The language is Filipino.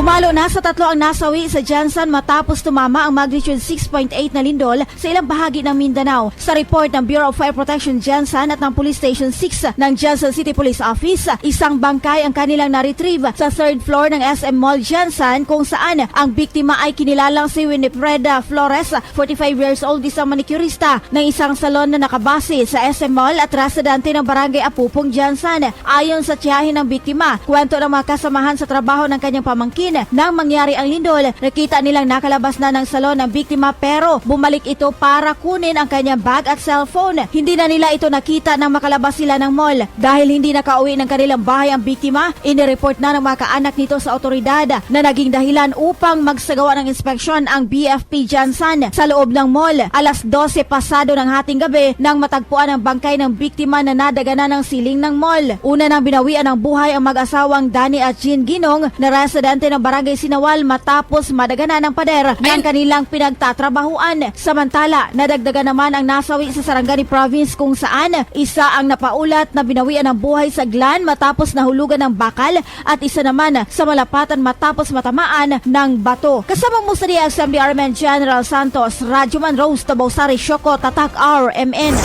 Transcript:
Pumalo na sa tatlo ang nasawi sa Jansan matapos tumama ang magnitude 6.8 na lindol sa ilang bahagi ng Mindanao. Sa report ng Bureau of Fire Protection Jansan at ng Police Station 6 ng Jansan City Police Office, isang bangkay ang kanilang na-retrieve sa third floor ng SM Mall Jansan kung saan ang biktima ay kinilalang si Winifreda Flores, 45 years old, isang manicurista ng isang salon na nakabase sa SM Mall at residente ng barangay Apupong Jansan. Ayon sa tiyahin ng biktima, kwento ng mga kasamahan sa trabaho ng kanyang pamangkin nang mangyari ang lindol, nakita nilang nakalabas na ng salon ng biktima pero bumalik ito para kunin ang kanyang bag at cellphone. Hindi na nila ito nakita nang makalabas sila ng mall. Dahil hindi nakauwi ng kanilang bahay ang biktima, inireport na ng mga kaanak nito sa otoridad na naging dahilan upang magsagawa ng inspeksyon ang BFP Jansan sa loob ng mall. Alas 12 pasado ng hating gabi nang matagpuan ang bangkay ng biktima na nadagana ng siling ng mall. Una nang binawian ng buhay ang mag-asawang Danny at Jean Ginong na residente ng barangay Sinawal matapos madagana ng pader ng kanilang pinagtatrabahuan. Samantala, nadagdagan naman ang nasawi sa Sarangani Province kung saan isa ang napaulat na binawian ng buhay sa Glan matapos nahulugan ng bakal at isa naman sa malapatan matapos matamaan ng bato. Kasama mo sa DXMD Armen General Santos, Radyoman Rose Tabosari Shoko Tatak RMN.